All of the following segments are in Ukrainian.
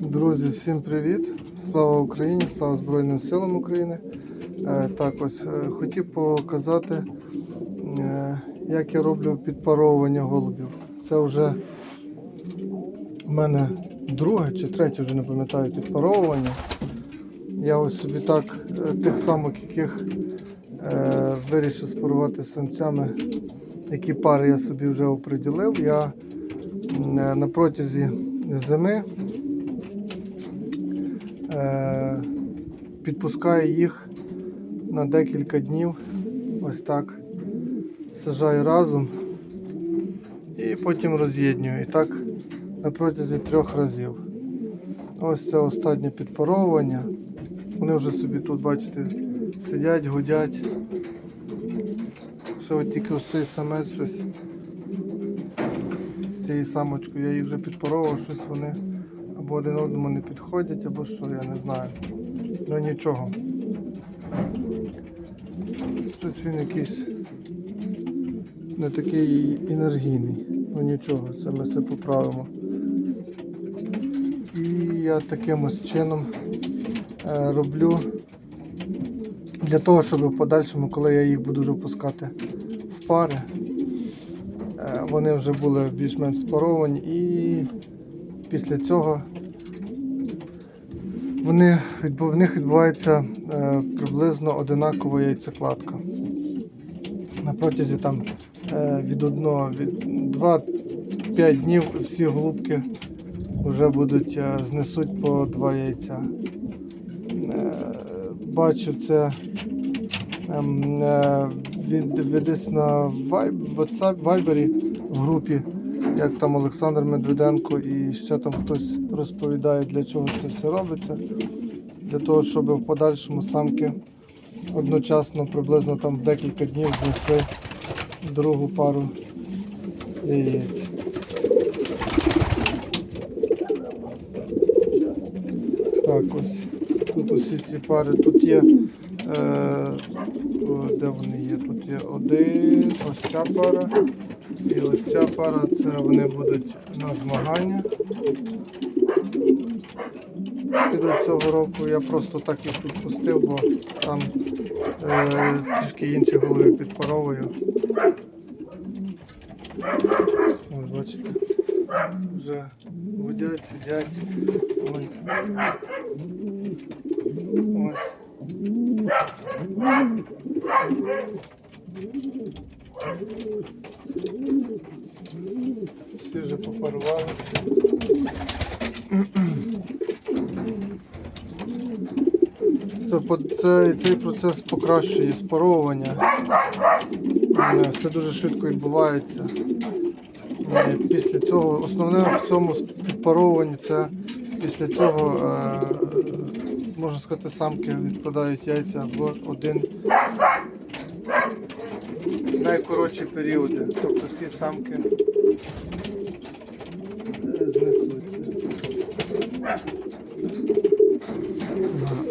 Друзі, всім привіт! Слава Україні! Слава Збройним силам України! Е, Так ось е, хотів показати, е, як я роблю підпаровування голубів. Це вже в мене друге чи третє, вже не пам'ятаю, підпаровування. Я ось собі так, тих самих, яких вирішив спарувати з самцями, які пари я собі вже оприділив. Я на протязі зими е, підпускаю їх на декілька днів. Ось так. Сажаю разом і потім роз'єднюю. І так на протязі трьох разів. Ось це останнє підпаровування. Вони вже собі тут, бачите, сидять, гудять. Ще от тільки ось цей самець щось. Цією самочкою я їх вже підпаровував, щось вони або один одному не підходять, або що, я не знаю. Ну нічого. Щось він якийсь не такий енергійний. Ну нічого, це ми все поправимо. І я таким ось чином е, роблю для того, щоб в подальшому, коли я їх буду вже пускати в пари, вони вже були більш-менш спаровані і після цього вони, в них відбувається е, приблизно одинакова яйцекладка. На протязі там е, від одного, від 2-5 днів всі голубки вже будуть е, знесуть по два яйця. Бачу це ем, від, десь на Vibe, WhatsApp, Viber в групі, як там Олександр Медведенко і ще там хтось розповідає, для чого це все робиться. Для того, щоб в подальшому самки одночасно приблизно там декілька днів знесли другу пару яєць. Так, ось тут усі ці пари. Тут є. Е, де вони є? Тут є один, ось ця пара. І ось ця пара, це вони будуть на змагання. Підуть цього року. Я просто так їх підпустив, бо там е, трішки інші голови підпаровую. Ось бачите, вже гудять, сидять. Ой. Ось. Всі вже попарувалися. Це, це, цей процес покращує спаровування. Е, Все дуже швидко відбувається. Після цього, основне в цьому підпаровуванні це після цього, е, можна сказати, самки відкладають яйця в один найкоротші періоди. Тобто всі самки е, знесуться.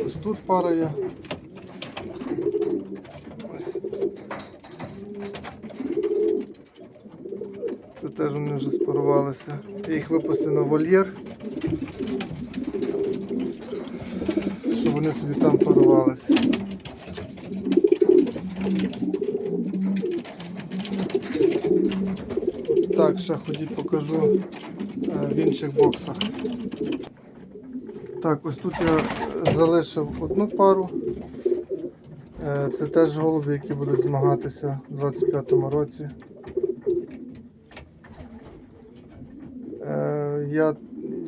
Ось тут пара є. Це теж вони вже спарувалися. Я їх випустив на вольєр. Щоб вони собі там парувалися. Так, ходіть покажу е, в інших боксах. Так, ось тут я залишив одну пару. Е, Це теж голуби, які будуть змагатися у 25-му році. Е, Я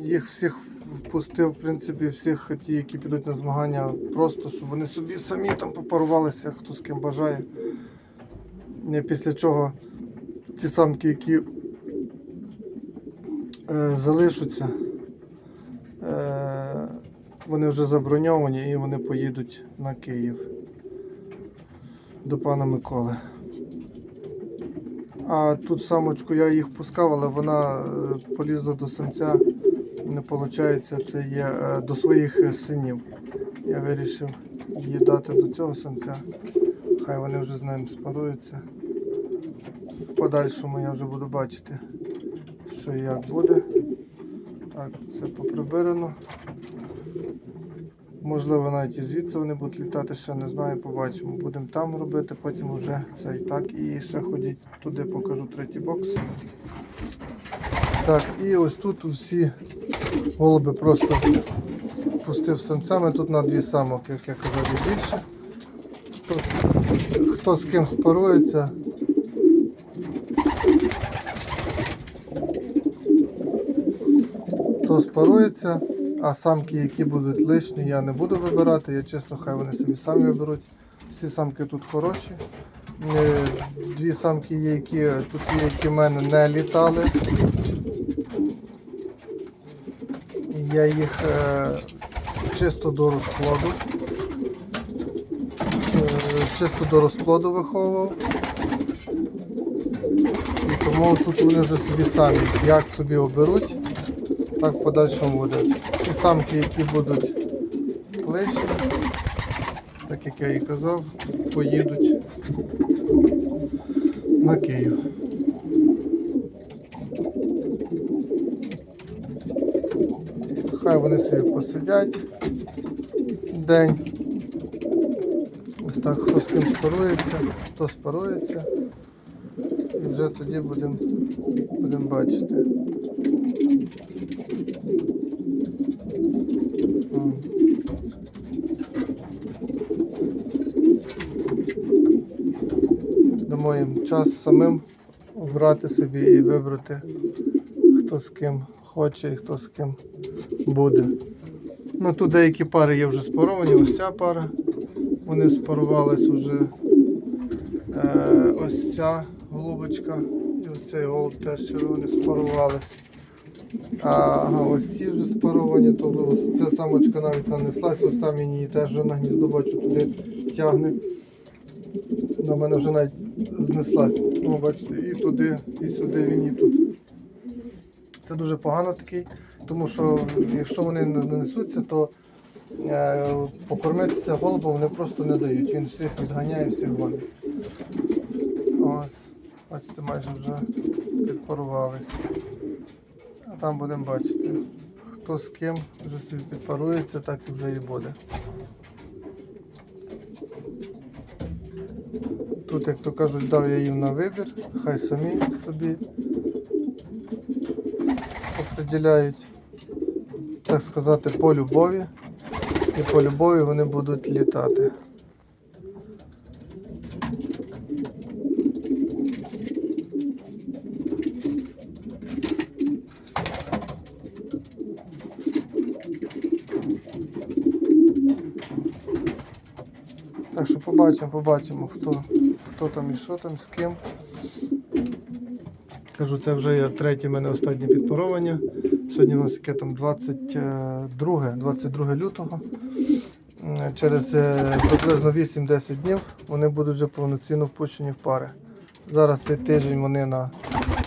їх всіх впустив, в принципі, всіх ті, які підуть на змагання, просто щоб вони собі самі там попарувалися, хто з ким бажає. Після чого ті самки, які залишаться, е, вони вже заброньовані і вони поїдуть на Київ до пана Миколи. А тут самочку я їх пускав, але вона е, полізла до самця. Не виходить, це є е, до своїх е, синів. Я вирішив її дати до цього самця. Хай вони вже з ним спаруються. В подальшому я вже буду бачити, і як буде. Так, це поприбирано. Можливо, навіть і звідси вони будуть літати, ще не знаю, побачимо. Будемо там робити, потім вже це і так. І ще ходіть туди, покажу третій бокс. Так, і ось тут усі голуби просто пустив самцями. Тут на дві самок, як я казав, і більше. Тут хто з ким спарується. Хто спарується, а самки, які будуть лишні, я не буду вибирати. Я чесно, хай вони собі самі виберуть. Всі самки тут хороші. Е, Дві самки є, які тут є, які в мене не літали. Я їх е, чисто до розплоду. Е, чисто до розплоду виховував. І тому тут вони вже собі самі як собі оберуть, так в подальшому буде. Ті самки, які будуть лишні, так як я і казав, поїдуть на Київ. Хай вони собі посидять день. Ось так хто з ким спарується, хто спарується. І вже тоді будемо будем бачити. Дамо час самим обрати собі і вибрати, хто з ким хоче і хто з ким буде. Ну тут деякі пари є вже спаровані, ось ця пара. Вони спарувались вже. Е, ось ця голубочка і ось цей голуб теж червоний спарувались. А ось ці вже спаровані, то ось ця самочка навіть нанеслась, ось там мені її теж на гніздо бачу туди тягне. На мене вже навіть знеслась. Ну, бачите, і туди, і сюди він і тут. Це дуже погано такий, тому що якщо вони не несуться, то е, покормитися голубом вони просто не дають. Він всіх відганяє, всіх гонить. Ось, бачите, майже вже підпарувались. А там будемо бачити, хто з ким вже підпарується, так і вже і буде. Тут, як то кажуть, дав я їм на вибір, хай самі собі определяють, так сказати, по любові. І по любові вони будуть літати. Так що побачимо, побачимо, хто, хто там і що там, з ким. Кажу, це вже є третє в мене останнє підпаровання. Сьогодні у нас яке там 22, 22 лютого. Через е, приблизно 8-10 днів вони будуть вже повноцінно впущені в пари. Зараз цей тиждень вони на,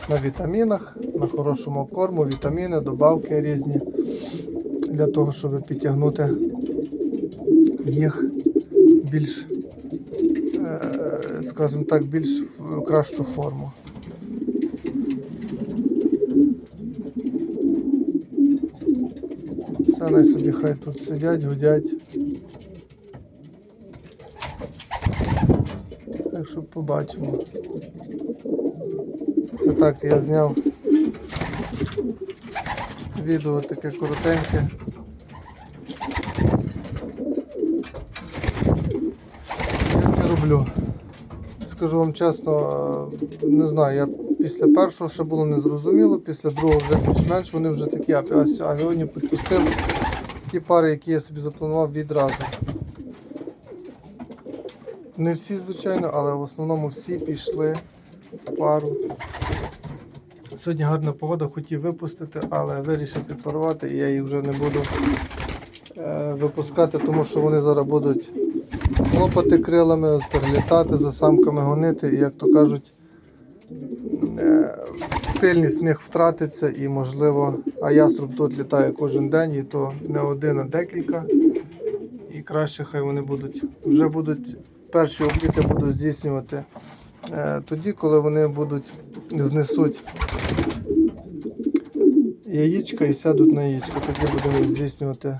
на вітамінах, на хорошому корму, вітаміни, добавки різні для того, щоб підтягнути їх більш, е, скажімо так, більш в кращу форму. Все най собі хай тут сидять, гудять. Так що побачимо. Це так я зняв відео таке коротеньке. Я не роблю. Скажу вам чесно, е, не знаю, я після першого ще було незрозуміло, після другого вже більш-менш вони вже такі, а, сьогодні підпустив ті пари, які я собі запланував відразу. Не всі, звичайно, але в основному всі пішли в пару. Сьогодні гарна погода, хотів випустити, але вирішив підпарувати і я їх вже не буду е, випускати, тому що вони зараз будуть хлопати крилами, перелітати, за самками гонити, і як то кажуть, е, пильність в них втратиться і можливо, а яструб тут літає кожен день, і то не один, а декілька. І краще хай вони будуть, вже будуть перші обліти будуть здійснювати е, тоді, коли вони будуть знесуть яєчка і сядуть на яєчка. Тоді будемо здійснювати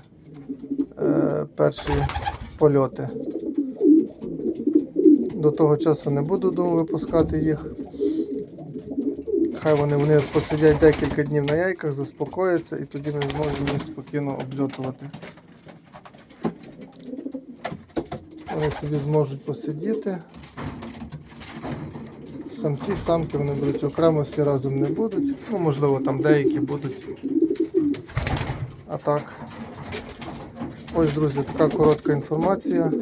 е, перші польоти. До того часу не буду думаю, випускати їх. Хай вони, вони посидять декілька днів на яйках, заспокояться і тоді ми зможемо їх спокійно обльотувати. Вони собі зможуть посидіти. Самці, самки вони будуть окремо, всі разом не будуть. Ну, можливо, там деякі будуть. А так. Ось, друзі, така коротка інформація.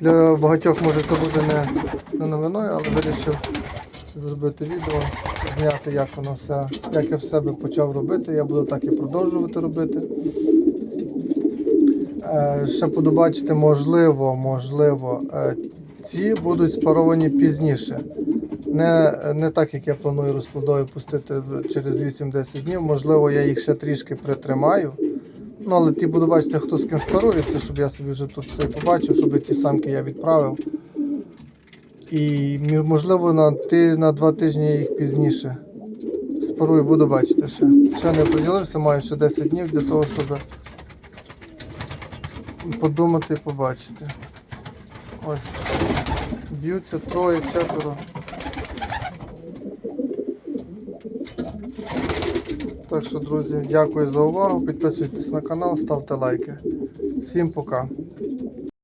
Для багатьох може це буде не, новиною, але вирішив зробити відео, зняти, як воно все, як я в себе почав робити. Я буду так і продовжувати робити. Е, ще подобачити, можливо, можливо, е, ці будуть спаровані пізніше. Не, не так, як я планую розплодою пустити через 8-10 днів. Можливо, я їх ще трішки притримаю. Ну, але ті буду бачити, хто з ким спарується, щоб я собі вже тут все побачив, щоб ті самки я відправив. І можливо на, ти, на два тижні їх пізніше спарую, буду бачити ще. Ще не поділився, маю ще 10 днів для того, щоб подумати і побачити. Ось. Б'ються троє, четверо. Так що, друзі, дякую за увагу. Підписуйтесь на канал, ставте лайки. Всім пока.